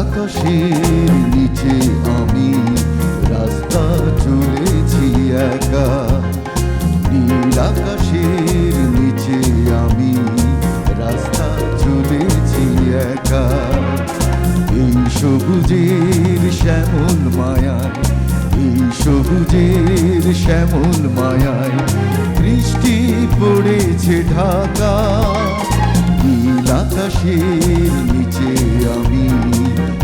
আকাশের নিচে আমি রাস্তা চলেছি একা। নীল আকাশের নিচে আমি রাস্তা চলেছি একা। এই সবুজের শ্যামল মায়ায়, এই সবুজের শ্যামল মায়ায় বৃষ্টি পড়েছে ঢাকা। নীল আকাশের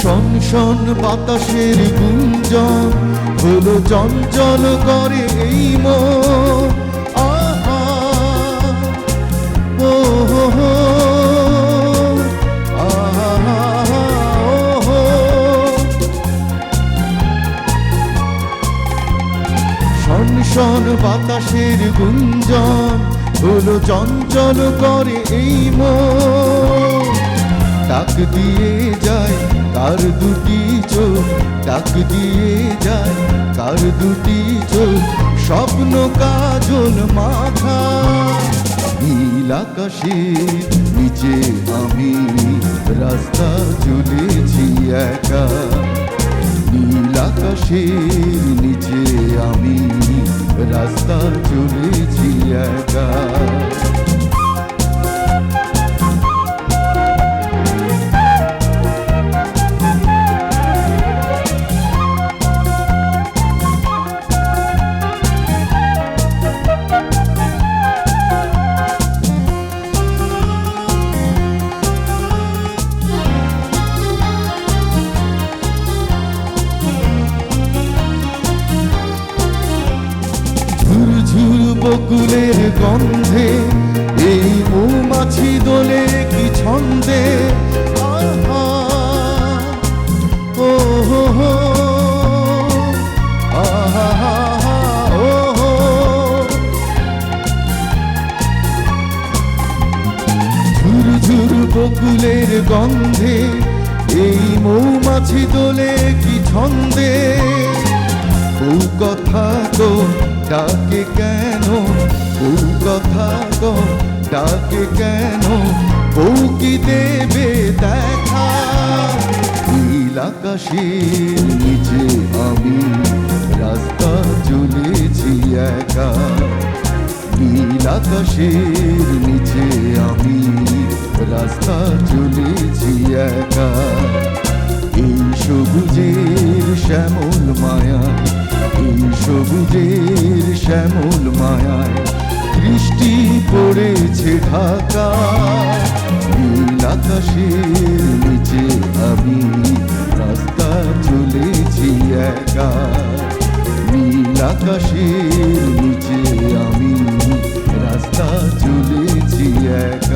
শন বাতাসের গুঞ্জন হলো চঞ্চল করে এই মন আহা। ও শন বাতাসের গুঞ্জন হলো চঞ্চল করে এই মন ডাক দিয়ে যায়, কার দুটি চোখ? ডাক দিয়ে যায়, কার দুটি চোখ? স্বপ্ন কাজল মাথা, নীল আকাশের নিচে আমি রাস্তা চলেছি একা। নীল আকাশের নিচে আমি রাস্তা চলেছি একা। বকুলের গন্ধে এই মৌমাছি দোলে কি ছন্দে? আহা, হো! হো, বকুলের গন্ধে এই মৌমাছি দোলে কি ছন্দে? ও কথা ডাকে কেন? ও কথা গো, ডাকে কেন? ও কি দেবে দেখা? নীল আকাশের নিচে আমি রাস্তা চলেছি একা। নীল আকাশের নিচে আমি রাস্তা চলেছি একা। এই সবুজের শ্যামল মায়ায় এই সবুজের শ্যামল মায়ায় বৃষ্টি পড়েছে ঢাকা, নীল আকাশের নিচে আমি রাস্তা চলেছি একা। নীল আকাশের নিচে আমি রাস্তা চলেছি একা।